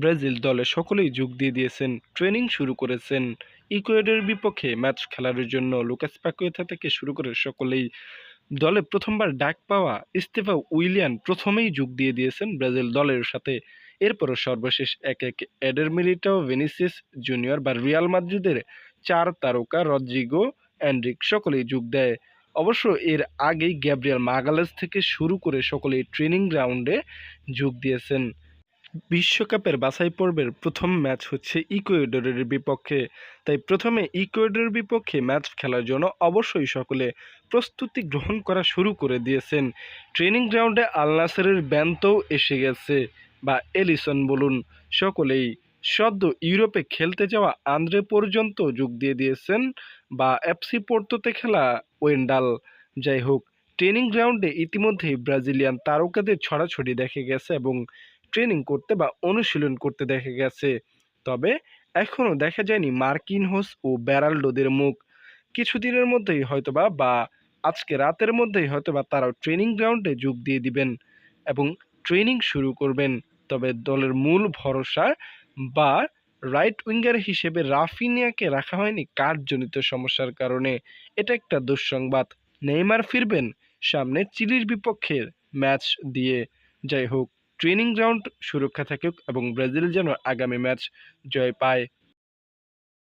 Brazil দলে সকলেই যোগ দিয়ে দিয়েছেন, ট্রেনিং শুরু করেছেন। ইকুয়েডের বিপক্ষে ম্যাচ খেলার জন্য লুকাস পাকুয়েথা থেকে শুরু করে সকলেই দলে প্রথমবার ডাক পাওয়া ইস্তেফা উইলিয়ান প্রথমেই যোগ দিয়ে দিয়েছেন ব্রাজিল দলের সাথে। এরপরও সর্বশেষ এক এক এডের মিলিটাও ভেনিসিয়াস জুনিয়র বা রিয়াল মাদ্রিদের চার তারকা রদ্রিগো অ্যান্ড্রিক সকলেই যোগ দেয়। অবশ্য এর আগেই গ্যাব্রিয়াল মাগালেস থেকে শুরু করে সকলেই ট্রেনিং গ্রাউন্ডে যোগ দিয়েছেন। বিশ্বকাপের বাছাই পর্বের প্রথম ম্যাচ হচ্ছে ইকুয়েডরের বিপক্ষে। তাই প্রথমে ইকুয়েডরের বিপক্ষে ম্যাচ খেলার জন্য অবশ্যই সকলে প্রস্তুতি গ্রহণ করা শুরু করে দিয়েছেন। ট্রেনিং গ্রাউন্ডে আলনাসারের ব্যান্তও এসে গেছে। বা এলিসন বলুন, সকলেই সদ্য ইউরোপে খেলতে যাওয়া আন্দ্রে পর্যন্ত যোগ দিয়ে দিয়েছেন। বা এফসি পোর্তোতে খেলা ওয়েন্ডাল। যাই হোক, ট্রেনিং গ্রাউন্ডে ইতিমধ্যেই ব্রাজিলিয়ান তারকাদের ছড়াছড়ি দেখে গেছে এবং ট্রেনিং করতে বা অনুশীলন করতে দেখা গেছে। তবে এখনও দেখা যায়নি মার্কিন হোস ও ব্যারাল্ডোদের মুখ। কিছুদিনের মধ্যেই হয়তোবা বা আজকে রাতের মধ্যেই হয়তোবা তারাও ট্রেনিং গ্রাউন্ডে যোগ দিয়ে দিবেন এবং ট্রেনিং শুরু করবেন। তবে দলের মূল ভরসা বা রাইট উইঙ্গার হিসেবে রাফিনিয়াকে রাখা হয়নি কার্ডজনিত সমস্যার কারণে। এটা একটা দুঃসংবাদ। নেইমার ফিরবেন সামনে চিলির বিপক্ষের ম্যাচ দিয়ে। যাই হোক। ট্রেনিং গ্রাউন্ড সুরক্ষা থাকুক এবং ব্রাজিল যেন আগামী ম্যাচ জয় পায়।